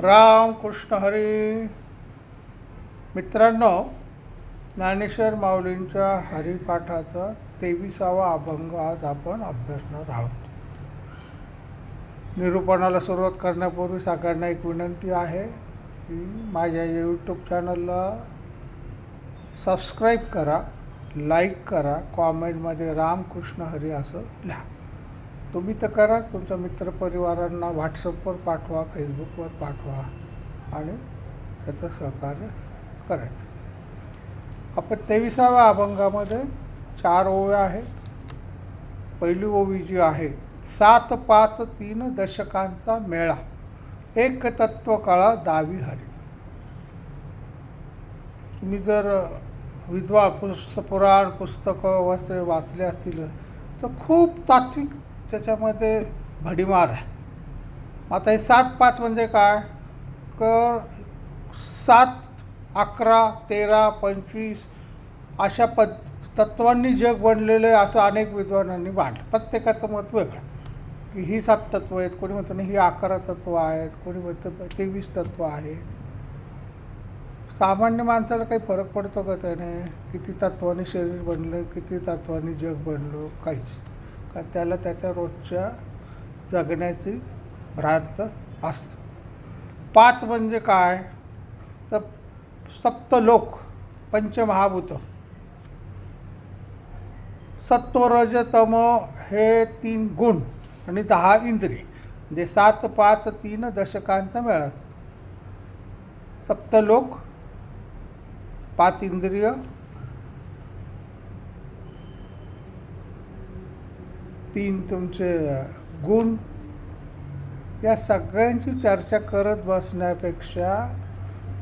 राम कृष्ण हरी. मित्रांनो ज्ञानेश्वर माऊलींच्या हरिपाठाचा तेविसावा अभंग आज आपण अभ्यासणार आहोत. निरूपणाला सुरुवात करण्यापूर्वी सगळ्यांना एक विनंती आहे की माझ्या यूट्यूब चॅनलला सबस्क्राईब करा लाईक करा कॉमेंटमध्ये रामकृष्ण हरी असं लिहा. तुम्ही तर करा तुमच्या मित्रपरिवारांना व्हॉट्सअपवर पाठवा फेसबुकवर पाठवा आणि त्याचं सहकार्य करायचं. आपण तेविसाव्या अभंगामध्ये चार ओव्या आहेत. पहिली ओवी जी आहे सात पाच तीन दशकांचा मेळा एक तत्व कळा दावी हरी. तुम्ही जर विधवा पुस्त पुराण पुस्तकं वस्त्रे वाचले असतील तर खूप तात्विक त्याच्यामध्ये भडीमार आहे. आता हे सात पाच म्हणजे काय? क सात अकरा तेरा पंचवीस अशा पद तत्वांनी जग बनलेलं आहे असं अनेक विद्वानांनी मांडलं. प्रत्येकाचं मत वेगळं. की ही सात तत्व आहेत कोणी म्हणतं नाही ही अकरा तत्व आहेत कोणी म्हणतं तेवीस तत्व आहे सामान्य माणसाला काही फरक पडतो का त्याने? किती तत्वाने शरीर बनलं किती तत्वाने जग बनलं? काहीच. का त्याला त्याच्या रोजच्या जगण्याची भ्रांत असतं. पाच म्हणजे काय? तर सप्तलोक पंचमहाभूत. सत्व तम हे तीन गुण आणि दहा इंद्रिय. म्हणजे सात पाच तीन दशकांचा मेळ असतो. सप्तलोक पाच इंद्रिय तीन तुमचे गुण या सगळ्यांची चर्चा करत बसण्यापेक्षा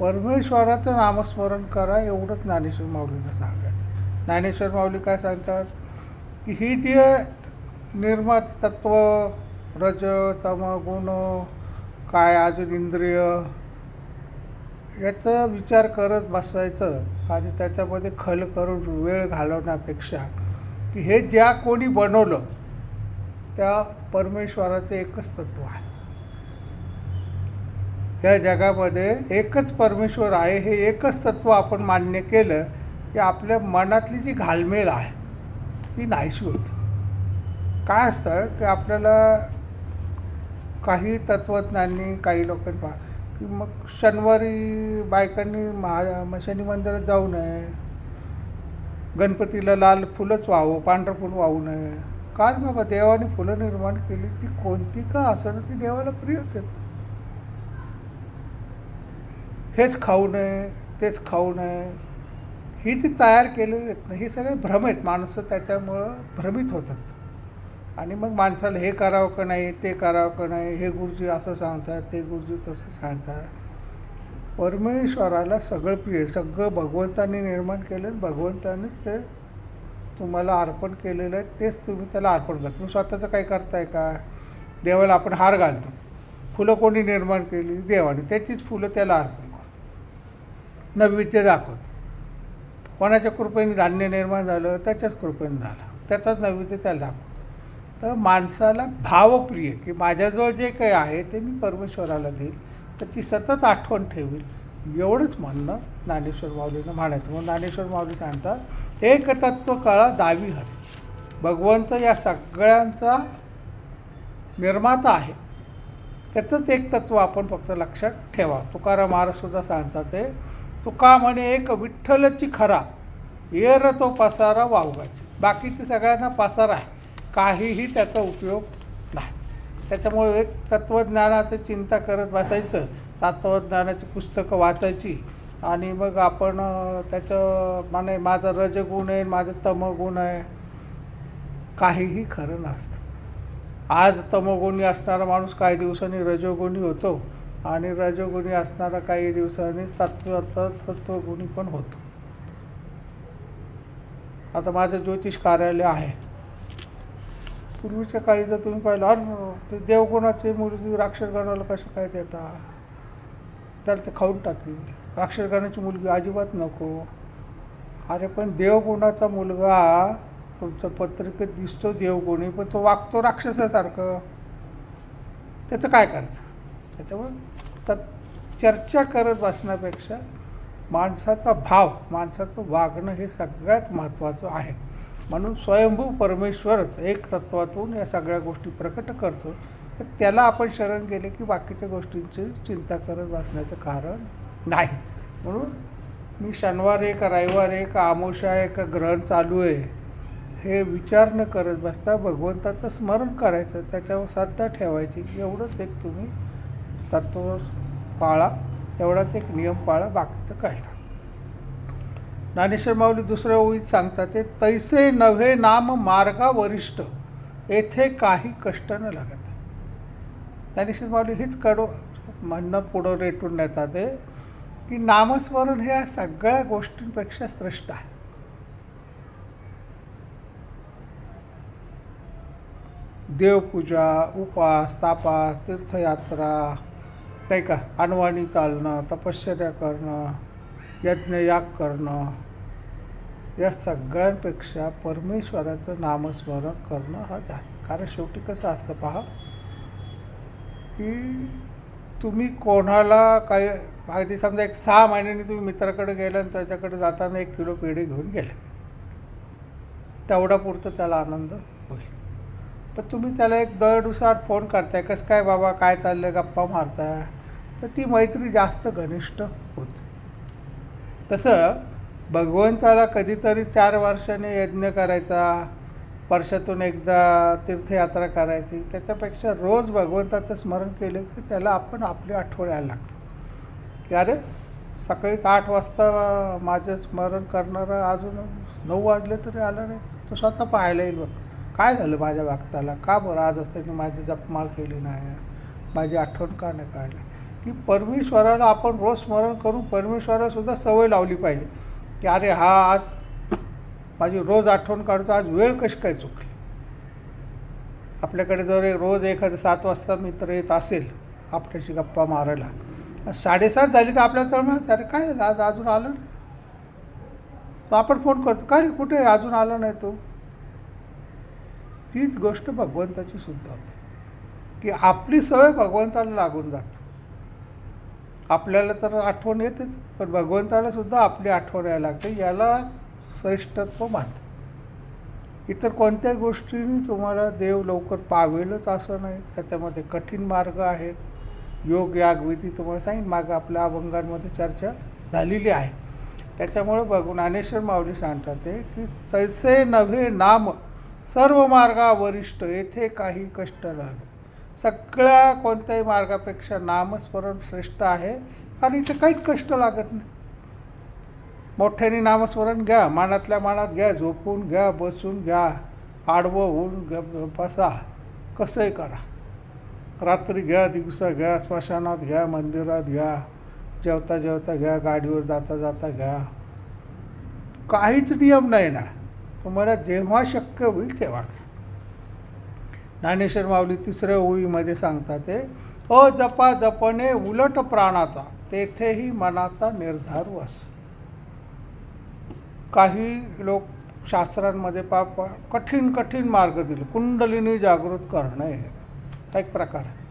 परमेश्वराचं नामस्मरण करा एवढंच ज्ञानेश्वर माऊलीला सांगायचं. ज्ञानेश्वर माऊली काय सांगतात? की ही जी निर्मात तत्व रज तम गुण काय अजून इंद्रिय याचा विचार करत बसायचं आणि त्याच्यामध्ये खल करून वेळ घालवण्यापेक्षा की हे ज्या कोणी बनवलं त्या परमेश्वराचं एकच तत्व आहे. या जगामध्ये एकच परमेश्वर आहे हे एकच तत्व आपण मान्य केलं की आपल्या मनातली जी घालमेल आहे ती नाहीशी होत. काय असतं की आपल्याला काही तत्वज्ञांनी काही लोकांनी पहा की मग शनिवारी बायकांनी महा शनी मंदिरात जाऊ नये गणपतीला लाल फुलंच वाहू पांढरं फुल वाहू नये. काय बाबा देवाने फुलं निर्माण केली ती कोणती का असं ती देवाला प्रियच आहेत. हेच खाऊ नये तेच खाऊ नये. ही ती तयार केलेली आहेत ना ही सगळे भ्रम आहेत. माणसं त्याच्यामुळं भ्रमित होतात. आणि मग माणसाला हे करावं का नाही ते करावं का नाही हे गुरुजी असं सांगतात ते गुरुजी तसं सांगतात. परमेश्वराला सगळं प्रिय सगळं भगवंतांनी निर्माण केलं भगवंतानेच ते तुम्हाला अर्पण केलेलं आहे तेच तुम्ही त्याला अर्पण करता. तुम्ही स्वतःचं काही करताय का? देवाला आपण हार घालतो. फुलं कोणी निर्माण केली? देवाने. त्याचीच फुलं त्याला अर्पण करतो. नैवेद्य दाखवतो. कोणाच्या कृपेने धान्य निर्माण झालं? त्याच्याच कृपेने झालं. त्याचाच नैवेद्य त्याला दाखवतो. तर माणसाला भावप्रिय की माझ्याजवळ जे काही आहे ते मी परमेश्वराला देईल. त्याची सतत आठवण ठेवील. एवढंच म्हणणं ज्ञानेश्वर माऊलीनं म्हणायचं. मग ज्ञानेश्वर माऊली सांगतात एक तत्व कळा दावी हवी. भगवंत या सगळ्यांचा निर्माता आहे. त्याचंच एक तत्व आपण फक्त लक्षात ठेवा. तुकाराम महाराजसुद्धा सांगतात ते तुका म्हणे एक विठ्ठलची खरा येर तो पसारा वावगाची. बाकीचे सगळ्यांना पसारा आहे. काहीही त्याचा उपयोग नाही. त्याच्यामुळे एक तत्त्वज्ञानाचं चिंता करत बसायचं तत्त्वज्ञानाची पुस्तकं वाचायची. आणि मग आपण त्याचं माने माझं रजगुण आहे माझं तमगुण आहे. काहीही खरं नसतं. आज तमोगुणी असणारा माणूस काही दिवसांनी रजोगुणी होतो. आणि रजोगुणी असणारा काही दिवसांनी सत्वाचा सत्वगुणी पण होतो. आता माझं ज्योतिष कार्यालय आहे. पूर्वीच्या काळी जर तुम्ही पाहिलं अरे ते देवगुणाची मुलगी राक्षसगणाला कसं काय देता त्याला ते खाऊन टाकली. राक्षसगणाची मुलगी अजिबात नको. अरे पण देवगुणाचा मुलगा तुमच्या पत्रिकेत दिसतो देवगुणी पण तो वागतो राक्षसासारखं. त्याचं काय करायचं? त्याच्यामुळे तत् चर्चा करत बसण्यापेक्षा माणसाचा भाव माणसाचं वागणं हे सगळ्यात महत्त्वाचं आहे. म्हणून स्वयंभू परमेश्वरच एक तत्वातून या सगळ्या गोष्टी प्रकट करतो. तर त्याला आपण शरण गेले की बाकीच्या गोष्टींची चिंता करत बसण्याचं कारण नाही. म्हणून मी शनिवार आहे का रविवार आहे का आमोशा आहे का ग्रहण चालू आहे. हे विचार न करत बसता भगवंताचं स्मरण करायचं त्याच्यावर श्रद्धा ठेवायची. एवढंच एक तुम्ही तत्व पाळा तेवढाच एक नियम पाळा बाकीचं काही नाही. ज्ञानेश्वर माऊली दुसऱ्या ओळीत सांगतात ते तैसे नव्हे नाम मार्गा वरिष्ठ येथे काही कष्ट न लागत. ज्ञानेश्वर माऊली हीच कडू म्हणणं पुढं रेटून नेतात ते की नामस्मरण हे या सगळ्या गोष्टींपेक्षा श्रेष्ठ आहे. देवपूजा उपास तापास तीर्थयात्रा नाही का अनवाणी चालणं तपश्चर्या करणं यज्ञयाग करणं या सगळ्यांपेक्षा परमेश्वराचं नामस्मरण करणं हा जास्त कारण शेवटी कसं असतं पहा की तुम्ही कोणाला काही अगदी समजा एक सहा महिन्यांनी तुम्ही मित्राकडे गेला आणि त्याच्याकडे जाताना एक किलो पेढे घेऊन गेले. तेवढा पुरतं त्याला आनंद होईल. पण तुम्ही त्याला एक दर दिवसाआड फोन करताय कसं काय बाबा काय चाललं गप्पा मारताय? तर ती मैत्री जास्त घनिष्ठ होते. तसं भगवंताला कधीतरी चार वर्षाने यज्ञ करायचा वर्षातून एकदा तीर्थयात्रा करायची. त्याच्यापेक्षा रोज भगवंताचं स्मरण केलं की त्याला आपण आपली आठवड्या लागतं. की अरे सकाळीच आठ वाजता माझं स्मरण करणारं अजून नऊ वाजले तरी आलं नाही. तो स्वतः पाहायला येईल बघ. काय झालं माझ्या वागताला का बरं आज असं माझी जपमाळ केली नाही? माझी आठवण का नाही काढली? की परमेश्वराला आपण रोज स्मरण करून परमेश्वरालासुद्धा सवय लावली पाहिजे. की अरे हा आज माझी रोज आठवण काढतो आज वेळ कशी काय चुकली? आपल्याकडे जर रोज एखादं सात वाजता मित्र येत असेल आपल्याशी गप्पा मारायला साडेसात झाली तर आपल्याला तर म्हणत अरे काय झालं? आज अजून आलं नाही. तर आपण फोन करतो का रे? कुठे अजून आला नाही तो. तीच गोष्ट भगवंताची सुद्धा होते. की आपली सवय भगवंताला लागून जाते. आपल्याला तर आठवण येतेच पण भगवंताला सुद्धा आपली आठवण यायला लागते. याला श्रेष्ठत्व मानतं इतर कोणत्याही गोष्टीने तुम्हाला देव लवकर पावेलच असं नाही. त्याच्यामध्ये कठीण मार्ग आहेत. योग यागविधी तुम्हाला सांगेन. मागं आपल्या अभंगांमध्ये चर्चा झालेली आहे. त्याच्यामुळं बघ ज्ञानेश्वर माऊली सांगतात ते की तैसे नव्हे नाम सर्व मार्गा वरिष्ठ येथे काही कष्ट लागत. सगळ्या कोणत्याही मार्गापेक्षा नामस्मरण श्रेष्ठ आहे. आणि इथे काहीच कष्ट लागत नाही. मोठ्याने नामस्मरण घ्या मानातल्या मानात घ्या झोपून घ्या बसून घ्या आडवं होऊन ग बसा कसंही करा. रात्री घ्या दिवसा घ्या स्मशानात घ्या मंदिरात घ्या जेवता जेवता घ्या गाडीवर जाता जाता घ्या. काहीच नियम नाही ना. तुम्हाला जेव्हा शक्य होईल तेव्हा ज्ञानेश्वर माऊली तिसऱ्या ओळीमध्ये सांगतात ते अजपा जपणे उलट प्राणाचा तेथेही मनाचा निर्धार वस. काही लोक शास्त्रांमध्ये पा कठीण कठीण मार्ग दिले. कुंडलिनी जागृत करणे हा. एक प्रकार आहे.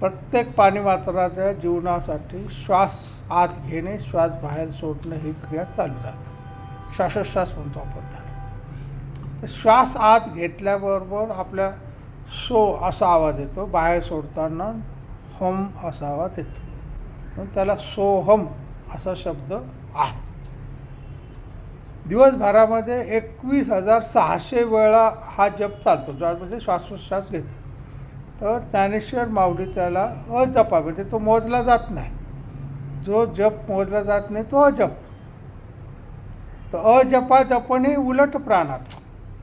प्रत्येक पाणीमात्राच्या जीवनासाठी श्वास आत घेणे श्वास बाहेर सोडणे ही क्रिया चालू जाते. श्वासोश्वास म्हणतो आपण त्याला. तर श्वास आत घेतल्याबरोबर आपल्या सो असा आवाज येतो. बाहेर सोडताना हम असा आवाज येतो. म्हणून त्याला सोहम असा शब्द आहे. दिवसभरामध्ये एकवीस हजार सहाशे वेळा हा जप चालतो म्हणजे श्वासोच्छ्वास घेतो. तर ज्ञानेश्वर माऊली त्याला अजपा म्हणजे तो मोजला जात नाही. जो जप मोजला जात नाही तो अजप. तर अजपा जपणे उलट प्राणात.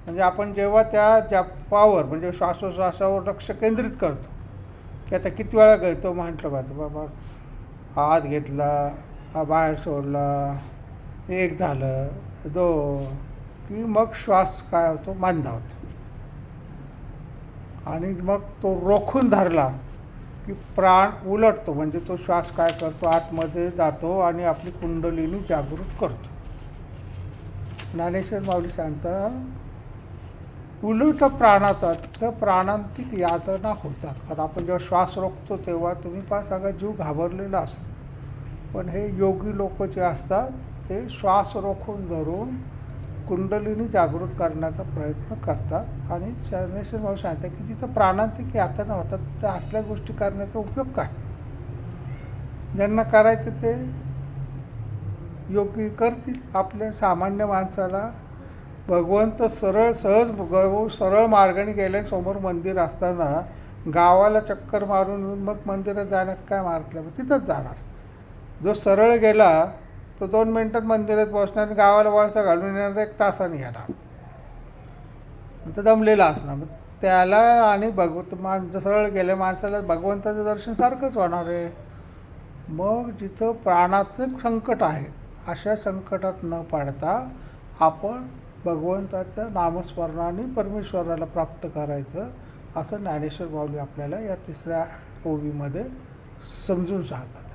म्हणजे आपण जेव्हा त्या जपावर म्हणजे श्वासोश्वासावर लक्ष केंद्रित करतो की आता किती वेळा घेतो म्हटलं पाहिजे बाबा हा आत घेतला हा बाहेर सोडला एक झालं तो की मग श्वास काय होतो? मंदावतो आणि मग तो रोखून धरला की प्राण उलटतो. म्हणजे तो श्वास काय करतो? आतमध्ये जातो आणि आपली कुंडलिनी जागृत करतो. ज्ञानेश्वर माऊली सांगता उलट प्राणाचा तर प्राणांतिक यातना होतात. कारण आपण जेव्हा श्वास रोखतो तेव्हा तुम्ही पहा सगळा जीव घाबरलेला असतो. पण हे योगी लोक जे असतात ते श्वास रोखून धरून कुंडलिनी जागृत करण्याचा प्रयत्न करतात. आणि शरणेश्वर भाऊ सांगतात की जिथं प्राणांतिक यातना होतात त्या असल्या गोष्टी करण्याचा उपयोग काय? ज्यांना करायचं ते योग्य करतील. आपल्या सामान्य माणसाला भगवंत सरळ सहज सरळ मार्गाने गेल्यासमोर मंदिर असताना गावाला चक्कर मारून मग मंदिरात जाण्यात काय मार्ग तिथंच जाणार. जो सरळ गेला तो दोन मिनटात मंदिरात पोहोचणार आणि गावाला वळसा घालून येणार एक तासाने येणार. तो दमलेला असणार. मग त्याला आणि भगवत माणसं सरळ गेल्या माणसाला भगवंताचं दर्शन सारखंच होणार आहे. मग जिथं प्राणाचं संकट आहे अशा संकटात न पाडता आपण भगवंताच्या नामस्मरणाने परमेश्वराला प्राप्त करायचं असं ज्ञानेश्वर माऊली आपल्याला या तिसऱ्या ओवीमध्ये समजून सांगतात.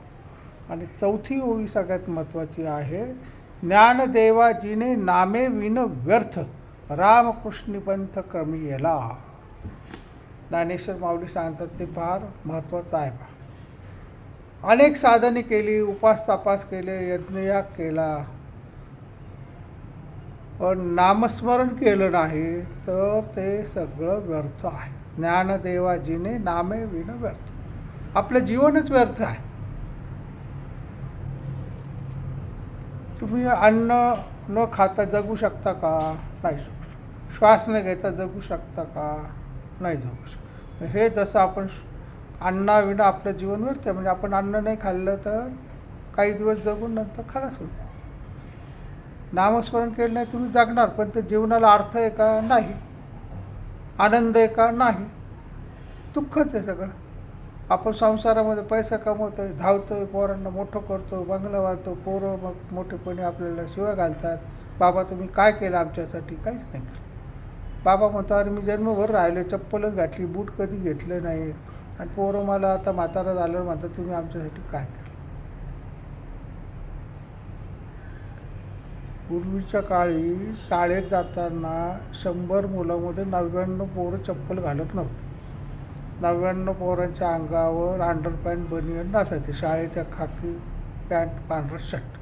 आणि चौथी ओळी सगळ्यात महत्त्वाची आहे ज्ञानदेवाजीने नामे विन व्यर्थ. रामकृष्णपंथ क्रमी येला. ज्ञानेश्वर माऊली सांगतात ते फार महत्त्वाचं आहे पहा अनेक साधने केली उपास तापास केले यज्ञयाग केला. पण नामस्मरण केलं नाही तर ते सगळं व्यर्थ आहे. ज्ञानदेवाजीने नामे विण व्यर्थ. आपलं जीवनच व्यर्थ आहे. तुम्ही अन्न न खाता जगू शकता का? नाही. जगू श्वास न घेता जगू शकता का? नाही जगू शकता. हे जसं आपण अन्नाविना आपलं जीवन व्यर्थ म्हणजे आपण अन्न नाही खाल्लं तर काही दिवस जगून नंतर खलास होतं. नामस्मरण केलं नाही तुम्ही जगणार पण ते जीवनाला अर्थ आहे का? नाही. आनंद आहे का? नाही. दुःखच आहे सगळं. आपण संसारामध्ये पैसा कमवतो आहे धावतो आहे पोरांना मोठं करतो बंगला वाहतो पोरं मग मोठेपणी आपल्याला शिव्या घालतात. बाबा तुम्ही काय केलं आमच्यासाठी? काहीच नाही केलं. बाबा म्हणतो अरे मी जन्मभर राहिले चप्पलच घातली बूट कधी घेतलं नाही. आणि पोरं मला आता म्हातारा झाल्यावर म्हणतात तुम्ही आमच्यासाठी काय केलं? पूर्वीच्या काळी शाळेत जाताना शंभर मुलामध्ये नव्याण्णव पोरं चप्पल घालत नव्हतं. नव्याण्णव पोरांच्या अंगावर अंडरपॅन्ट बनियन नसायचे. शाळेच्या खाकी पॅन्ट पांढरं शर्ट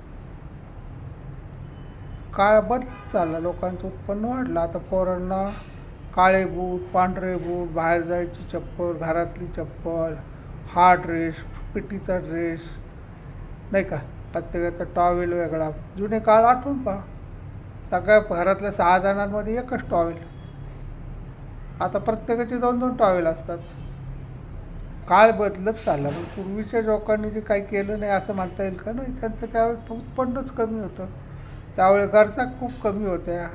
काळ बदलत चालला. लोकांचं उत्पन्न वाढलं. आता पोरांना काळे बूट पांढरे बूट बाहेर जायची चप्पल घरातली चप्पल हा ड्रेस पिटीचा ड्रेस नाही का? प्रत्येकाचा टॉवेल वेगळा. जुने काळ आठवून पहा. सगळ्या घरातल्या सहा जणांमध्ये एकच टॉवेल आता प्रत्येकाचे दोन दोन टॉवेल असतात. काळ बदलत चालला. पण पूर्वीच्या लोकांनी जे काही केलं नाही असं म्हणता येईल का नाही? त्यांचं त्यावेळेस उत्पन्नच कमी होतं. त्यावेळेस गरजा खूप कमी होत्या.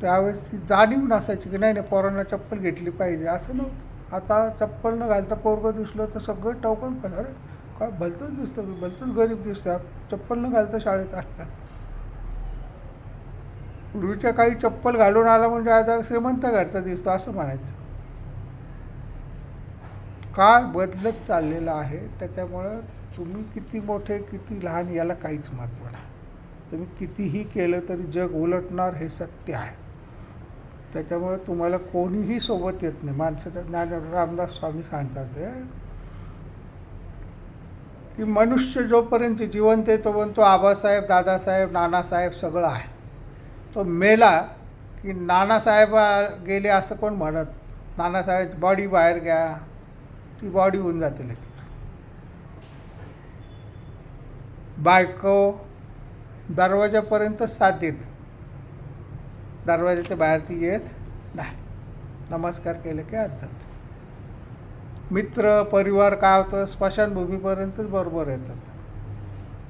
त्यावेळेस ती जाणीव नसायची की नाही नाही पोरांना चप्पल घेतली पाहिजे. असं नव्हतं. आता चप्पल न घालता पोरगं दिसलं तर सगळं टवकन पण. काय भलतंच दिसतं मी भलतंच गरीब दिसतं. चप्पल न घालता शाळेत आला पूर्वीच्या काळी चप्पल घालून आला म्हणजे आज श्रीमंत घरचा दिसतो असं म्हणायचं. काळ बदलत चाललेला आहे त्याच्यामुळं तुम्ही किती मोठे किती लहान याला काहीच महत्त्व नाही. तुम्ही कितीही केलं तरी जग उलटणार हे सत्य आहे. त्याच्यामुळे तुम्हाला कोणीही सोबत येत नाही. माणसाच्या ज्ञान रामदास स्वामी सांगतात ते की मनुष्य जोपर्यंत जिवंत आहे तोपर्यंत तो आबासाहेब दादासाहेब नानासाहेब सगळं आहे. तो मेला की नानासाहेब गेले असं कोण म्हणत? नानासाहेब बॉडी बाहेर घ्या. ती बॉडी होऊन जाते लगेच. बायको दरवाजापर्यंत साथ देत. दरवाजाच्या बाहेर ती येत नाही नमस्कार केले की आज मित्र परिवार काय होतं? स्मशानभूमीपर्यंतच बरोबर येतात.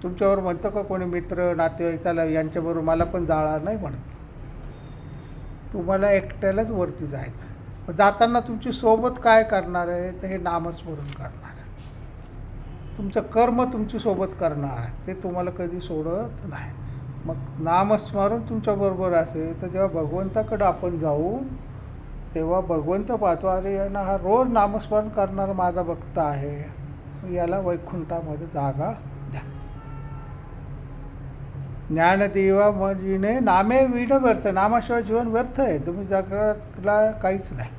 तुमच्यावर म्हणतं का कोणी मित्र नातेवाईक चला यांच्याबरोबर मला पण जाळा नाही म्हणत. तुम्हाला एकट्यालाच वरती जायचं. जाताना तुमची सोबत काय करणार आहे तर हे नामस्मरण करणार आहे. तुमचं कर्म तुमची सोबत करणार आहे. ते तुम्हाला कधी सोडत नाही. मग नामस्मरण तुमच्याबरोबर असेल तर जेव्हा भगवंताकडं आपण जाऊ तेव्हा भगवंत पाहतो अरे यांना हा रोज नामस्मरण करणारा माझा भक्त आहे. याला वैकुंठामध्ये जागा द्या. ज्ञानदेवा म्हणजे नामे विण व्यर्थ नामाशिवाय जीवन व्यर्थ आहे. तुम्ही जगातला काहीच नाही.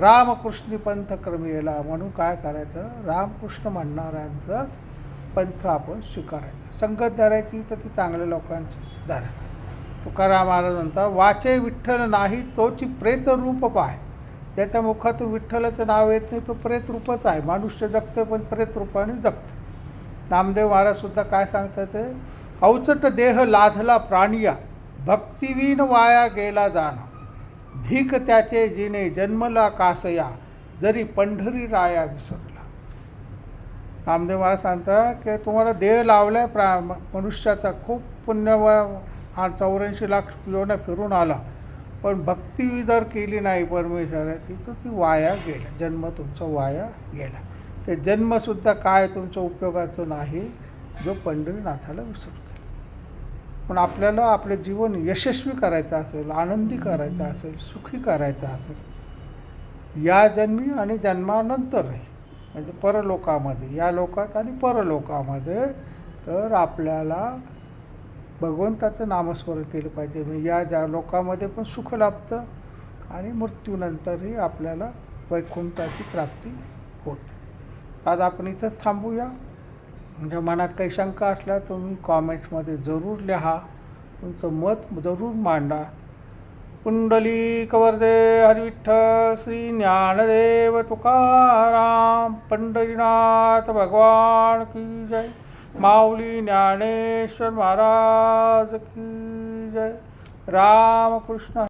रामकृष्ण पंथ क्रमेला म्हणून काय करायचं? रामकृष्ण म्हणणाऱ्यांचं पंथ आपण स्वीकारायचं. संगत धरायची तर ती चांगल्या लोकांची धरायची तुकाराम महाराज म्हणतात वाचे विठ्ठल नाही तोची प्रेत रूप पाय. ज्याच्या मुखात विठ्ठलाचं नाव येत नाही तो प्रेत रूपच आहे. मनुष्य जगतो पण प्रेत रूपाने जगतो नामदेव महाराजसुद्धा काय सांगतात ते? अवचट देह लाधला प्राणिया भक्तिवीन वाया गेला जाणं. धीक त्याचे जिने जन्मला कासया जरी पंढरी राया विसरला. नामदेव महाराज सांगतात की तुम्हाला देह लावलाय प्रा मनुष्याचा खूप पुण्य हा चौऱ्याऐंशी लाख योना फिरून आला. पण भक्ती जर केली नाही परमेश्वराची तर ती वाया गेला जन्म तुमचा वाया गेला. ते जन्मसुद्धा काय तुमच्या उपयोगाचं नाही जो पंढरीनाथाला विसरतो. पण आपल्याला आपलं जीवन यशस्वी करायचं असेल आनंदी करायचं असेल सुखी करायचं असेल या जन्मी आणि जन्मानंतरही म्हणजे परलोकामध्ये या लोकात आणि परलोकामध्ये तर आपल्याला भगवंताचं नामस्मरण केलं पाहिजे. म्हणजे या ज्या लोकामध्ये पण सुख लाभतं आणि मृत्यूनंतरही आपल्याला वैकुंठाची प्राप्ती होते. आज आपण इथंच थांबूया. म्हणजे मनात काही शंका असल्या तुम्ही कॉमेंट्समध्ये जरूर लिहा. तुमचं मत जरूर मांडा. कुंडली कवरदे हरिविठ्ठल श्री ज्ञानदेव तुकाराम पंढरीनाथ भगवान की जय. माऊली ज्ञानेश्वर महाराज की जय. रामकृष्ण